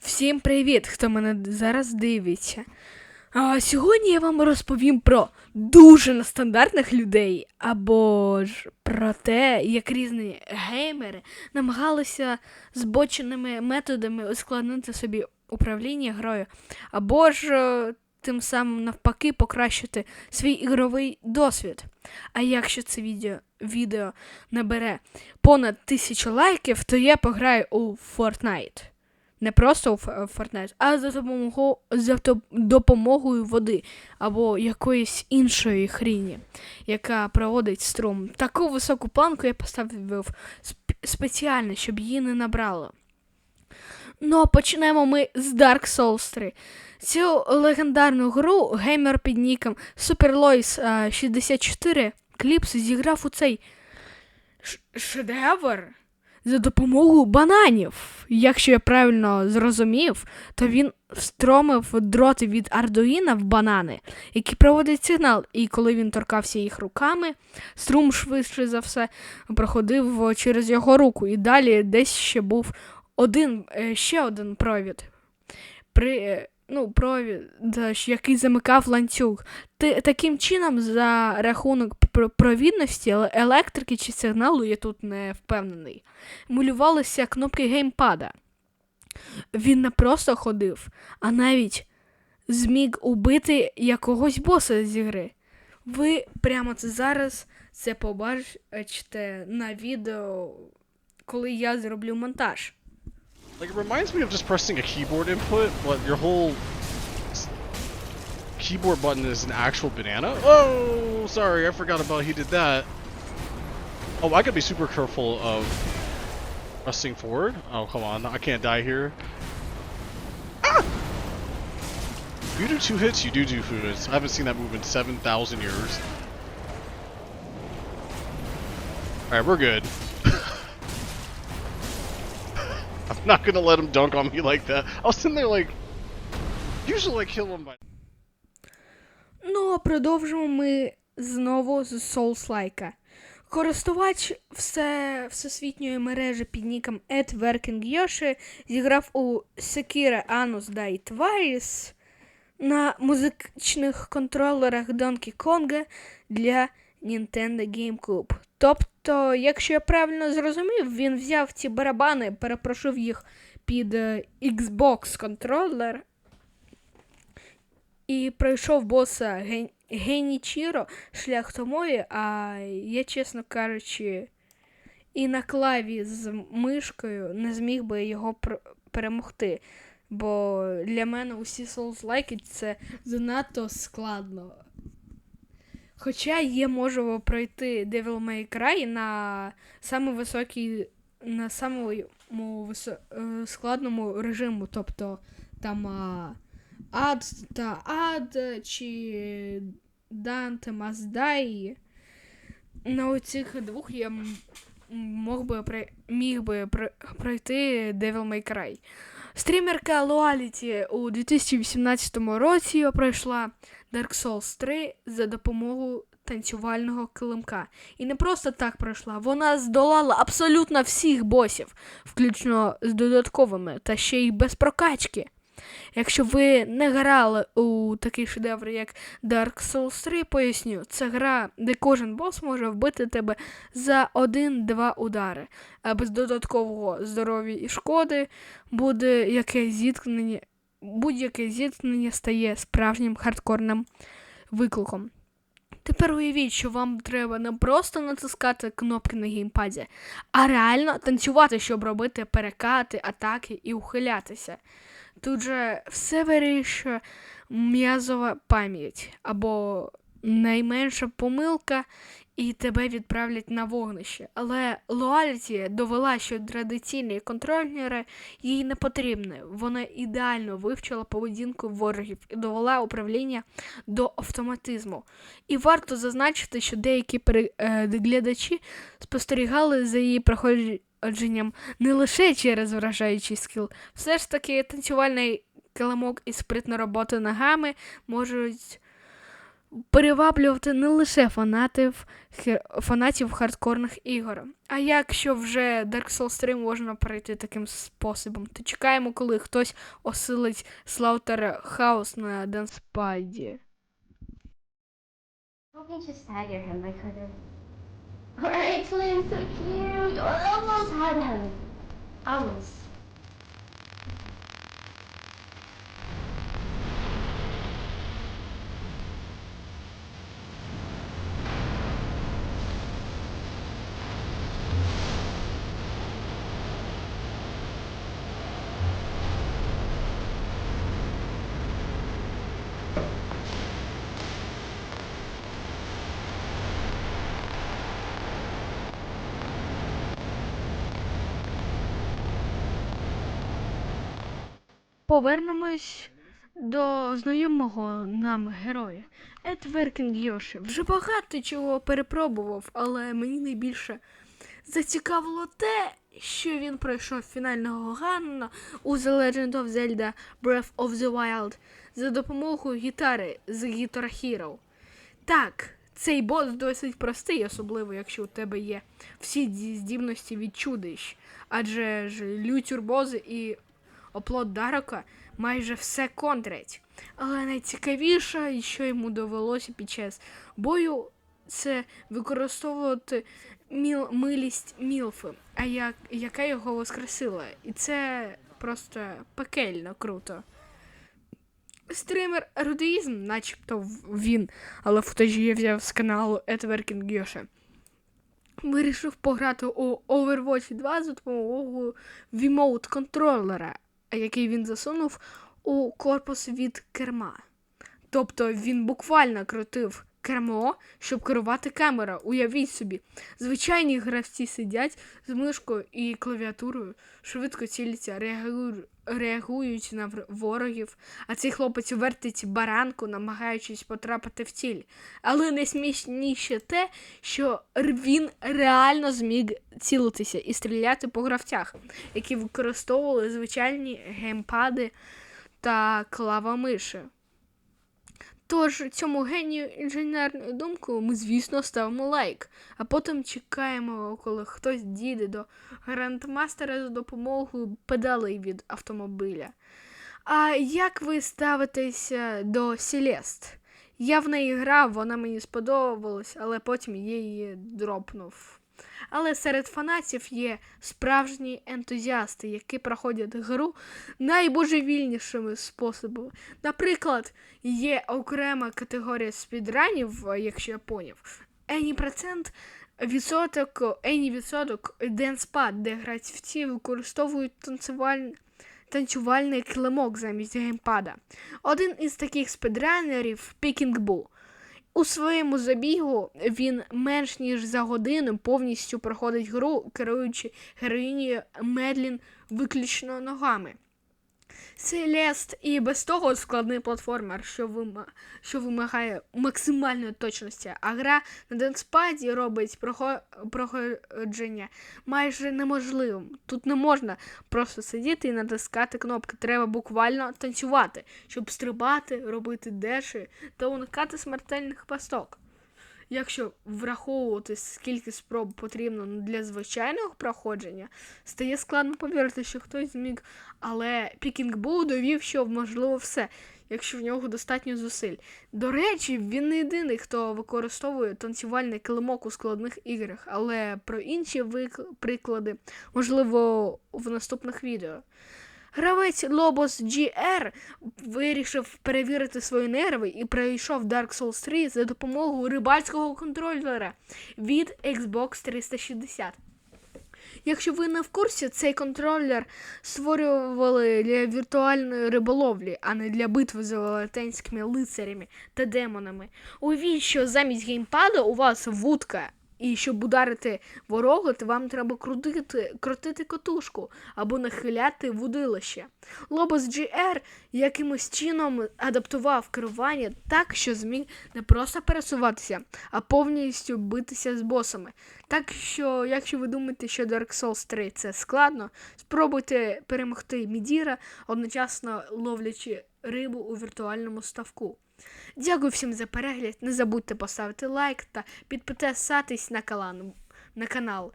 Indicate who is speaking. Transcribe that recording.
Speaker 1: Всім привіт, хто мене зараз дивиться. А, сьогодні я вам розповім про дуже нестандартних людей, або ж про те, як різні геймери намагалися збоченими методами ускладнити собі управління грою, або ж е, тим самим навпаки покращити свій ігровий досвід. А якщо це відео, відео набере понад тисячу лайків, то я пограю у Fortnite. Не просто у Ф- Fortnite, а за допомогою, за допомогою води або якоїсь іншої хріні, яка проводить струм. Таку високу планку я поставив сп- спеціально, щоб її не набрало. Ну, а почнемо ми з Dark Souls 3. Цю легендарну гру геймер під ніком SuperLois 64 Кліпс зіграв у цей шедевр за допомогою бананів. Якщо я правильно зрозумів, то він встромив дроти від Ардуїна в банани, які проводять сигнал, і коли він торкався їх руками, струм швидше за все проходив через його руку, і далі десь ще був один, е, ще один провід. При, е, ну, провід, який замикав ланцюг. Таким чином, за рахунок провідності, еле- електрики чи сигналу, я тут не впевнений, малювалися кнопки геймпада. Він не просто ходив, а навіть зміг убити якогось боса з ігри. Ви прямо це зараз це побачите на відео, коли я зроблю монтаж.
Speaker 2: Like, it reminds me of just pressing a keyboard input, but your whole keyboard button is an actual banana. Oh, sorry, I forgot about he did that. Oh, I gotta be super careful of pressing forward. Oh, come on, I can't die here. Ah! You do two hits, you do do two hits. I haven't seen that move in 7,000 years. Alright, we're good. Not gonna let him dunk on me like that. I was sitting there like, usually I kill him by.
Speaker 1: Ну, а продовжимо ми знову з Souls-like. Користувач все, всесвітньої мережі під ніком Yoshi зіграв у Sekiro Anus Die Twice на музичних контролерах Donkey Kong для Nintendo GameCube. Тобто, якщо я правильно зрозумів, він взяв ці барабани, перепрошив їх під е, Xbox контролер і пройшов боса Ген... Генічіро шлях томові, а я, чесно кажучи, і на клаві з мишкою не зміг би його пр- перемогти. Бо для мене усі Souls-like це занадто складно. Хоча я можу пройти Devil May Cry на самий високий, на самому висо... е, складному режиму, тобто там а, ад та ад чи Данте Маздай. На оцих двох я мог би міг би про- пройти Devil May Cry. Стрімерка Луаліті у 2018 році пройшла Dark Souls 3 за допомогою танцювального килимка. І не просто так пройшла, вона здолала абсолютно всіх босів, включно з додатковими, та ще й без прокачки. Якщо ви не грали у такий шедевр, як Dark Souls 3, поясню, це гра, де кожен бос може вбити тебе за 1-2 удари, а без додаткового здоров'я і шкоди буде яке зіткнення, будь-яке зіткнення стає справжнім хардкорним викликом. Тепер уявіть, що вам треба не просто натискати кнопки на геймпаді, а реально танцювати, щоб робити перекати, атаки і ухилятися. Тут же все вирішує м'язова пам'ять або найменша помилка, і тебе відправлять на вогнище. Але Луаліті довела, що традиційні контролери їй не потрібні. Вона ідеально вивчила поведінку ворогів і довела управління до автоматизму. І варто зазначити, що деякі переглядачі спостерігали за її проходженням не лише через вражаючий скіл, все ж таки танцювальний килимок і спритна робота ногами можуть переваблювати не лише фанатів, фанатів хардкорних ігор. А якщо вже Dark Souls 3 можна пройти таким способом, то чекаємо, коли хтось осилить Слаутер Хаус на
Speaker 3: have. Alright, Flynn, so cute. I almost had him. Almost.
Speaker 1: Повернемось до знайомого нам героя. Ед Веркінг Йоші. Вже багато чого перепробував, але мені найбільше зацікавило те, що він пройшов фінального Ганна у The Legend of Zelda Breath of the Wild за допомогою гітари з Guitar Hero. Так, цей бос досить простий, особливо якщо у тебе є всі здібності від чудищ. Адже ж лютюрбози і оплот Дарока майже все контрять. Але найцікавіше, що йому довелося під час бою, це використовувати міл, милість Мілфи, а як, яка його воскресила. І це просто пекельно круто. Стример Рудеїзм, начебто він, але футажі я взяв з каналу Етверкінг Йоша. Вирішив пограти у Overwatch 2 за допомогою вімоут контролера, який він засунув у корпус від керма. Тобто він буквально крутив кермо, щоб керувати камера. Уявіть собі, звичайні гравці сидять з мишкою і клавіатурою, швидко ціляться, реагують, реагують на ворогів, а цей хлопець вертить баранку, намагаючись потрапити в ціль. Але найсмішніше те, що він реально зміг цілитися і стріляти по гравцях, які використовували звичайні геймпади та клавомиші. Тож цьому генію інженерної думки ми, звісно, ставимо лайк, а потім чекаємо, коли хтось дійде до грандмастера за допомогою педалей від автомобіля. А як ви ставитеся до Селест? Я в неї грав, вона мені сподобалась, але потім я її дропнув. Але серед фанатів є справжні ентузіасти, які проходять гру найбожевільнішими способами. Наприклад, є окрема категорія спідранів, якщо я поняв. Ені процент відсоток, ені відсоток денспад, де гравці використовують танцювальний, танцювальний килимок замість геймпада. Один із таких спідранерів Picking Bull. У своєму забігу він менш ніж за годину повністю проходить гру, керуючи героїнею Медлін виключно ногами. Селест і без того складний платформер, що, вима... що вимагає максимальної точності, а гра на денспаді робить проходження майже неможливим. Тут не можна просто сидіти і натискати кнопки. Треба буквально танцювати, щоб стрибати, робити деші та уникати смертельних пасток. Якщо враховувати, скільки спроб потрібно для звичайного проходження, стає складно повірити, що хтось зміг. Але Пікінг Бул довів, що можливо все, якщо в нього достатньо зусиль. До речі, він не єдиний, хто використовує танцювальний килимок у складних іграх, але про інші приклади, можливо, в наступних відео. Гравець Lobos GR вирішив перевірити свої нерви і пройшов Dark Souls 3 за допомогою рибальського контролера від Xbox 360. Якщо ви не в курсі, цей контролер створювали для віртуальної риболовлі, а не для битви з велетенськими лицарями та демонами. Уявіть, що замість геймпада у вас вудка. І щоб ударити ворога, то вам треба крутити, крутити котушку або нахиляти вудилище. Lobos GR якимось чином адаптував керування так, що зміг не просто пересуватися, а повністю битися з босами. Так що, якщо ви думаєте, що Dark Souls 3 це складно, спробуйте перемогти Мідіра, одночасно ловлячи рибу у віртуальному ставку. Дякую всім за перегляд. Не забудьте поставити лайк та підписатись на канал.